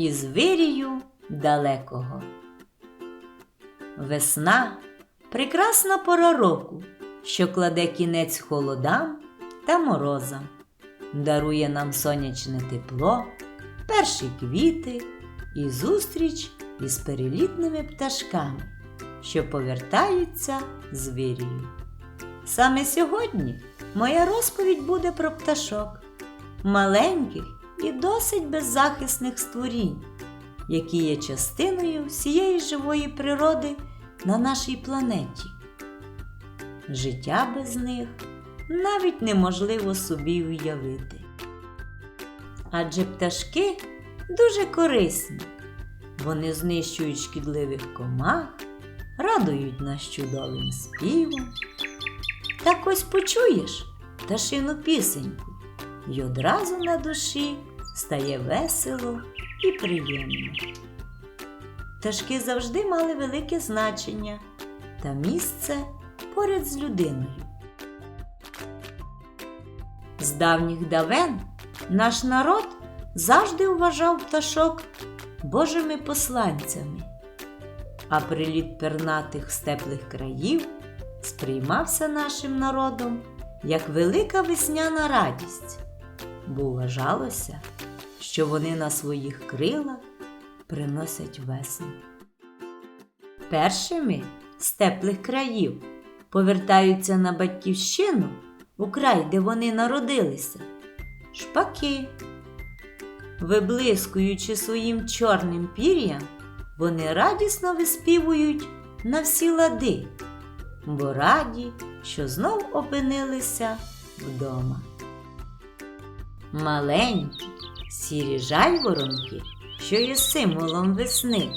із вирію далекого. Весна прекрасна пора року, що кладе кінець холодам та морозам, дарує нам сонячне тепло, перші квіти і зустріч із перелітними пташками, що повертаються з вирію. Саме сьогодні моя розповідь буде про пташок, маленьких і досить беззахисних створінь, які є частиною всієї живої природи на нашій планеті. Життя без них навіть неможливо собі уявити. Адже пташки дуже корисні. Вони знищують шкідливих комах, радують нас чудовим співом. Так ось почуєш пташину пісеньку, й одразу на душі стає весело і приємно. Пташки завжди мали велике значення та місце поряд з людиною. З давніх давен наш народ завжди вважав пташок Божими посланцями, а приліт пернатих з теплих країв сприймався нашим народом як велика весняна радість, бо вважалося, що вони на своїх крилах приносять весну. Першими з теплих країв повертаються на батьківщину у край, де вони народилися, шпаки. Виблискуючи своїм чорним пір'ям, вони радісно виспівують на всі лади, бо раді, що знов опинилися вдома. Маленькі, сірі жайворонки, що є символом весни,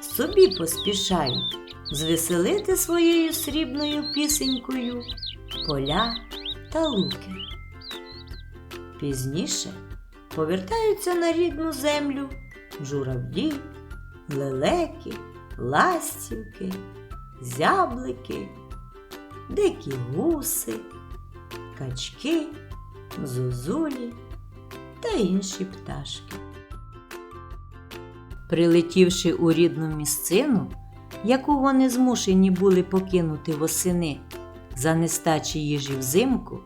собі поспішають звеселити своєю срібною пісенькою поля та луки. Пізніше повертаються на рідну землю журавлі, лелеки, ластівки, зяблики, дикі гуси, качки, зозулі та інші пташки. Прилетівши у рідну місцину, яку вони змушені були покинути восени за нестачі їжі взимку,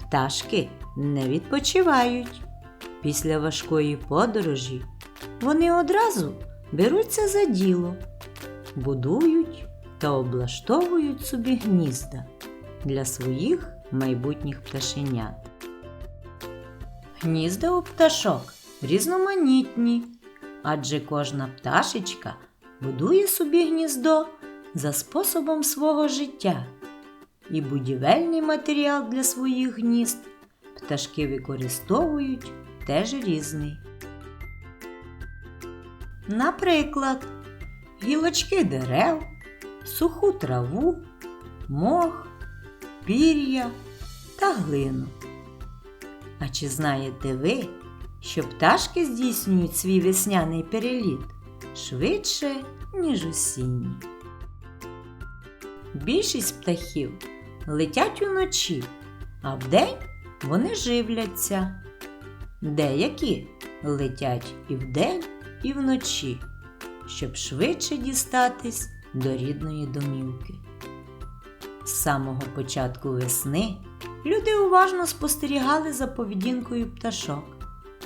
пташки не відпочивають. Після важкої подорожі вони одразу беруться за діло, будують та облаштовують собі гнізда для своїх майбутніх пташенят. Гнізда у пташок різноманітні, адже кожна пташечка будує собі гніздо за способом свого життя, і будівельний матеріал для своїх гнізд пташки використовують теж різний. Наприклад, гілочки дерев, суху траву, мох, пір'я та глину. А чи знаєте ви, що пташки здійснюють свій весняний переліт швидше, ніж осінні? Більшість птахів летять уночі, а вдень вони живляться. Деякі летять і вдень, і вночі, щоб швидше дістатись до рідної домівки. З самого початку весни люди уважно спостерігали за поведінкою пташок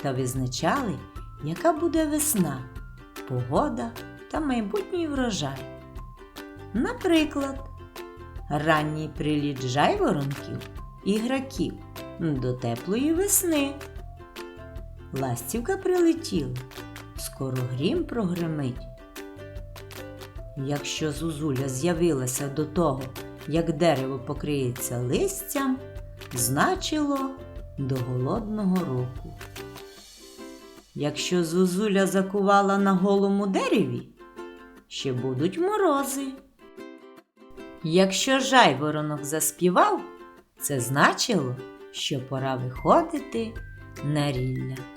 та визначали, яка буде весна, погода та майбутній врожай. Наприклад, ранній приліт жайворонків і граків до теплої весни. Ластівка прилетіла, скоро грім прогремить. Якщо зузуля з'явилася до того, як дерево покриється листям, значило до голодного року. Якщо зозуля закувала на голому дереві, ще будуть морози. Якщо жайворонок заспівав, це значило, що пора виходити на рілля.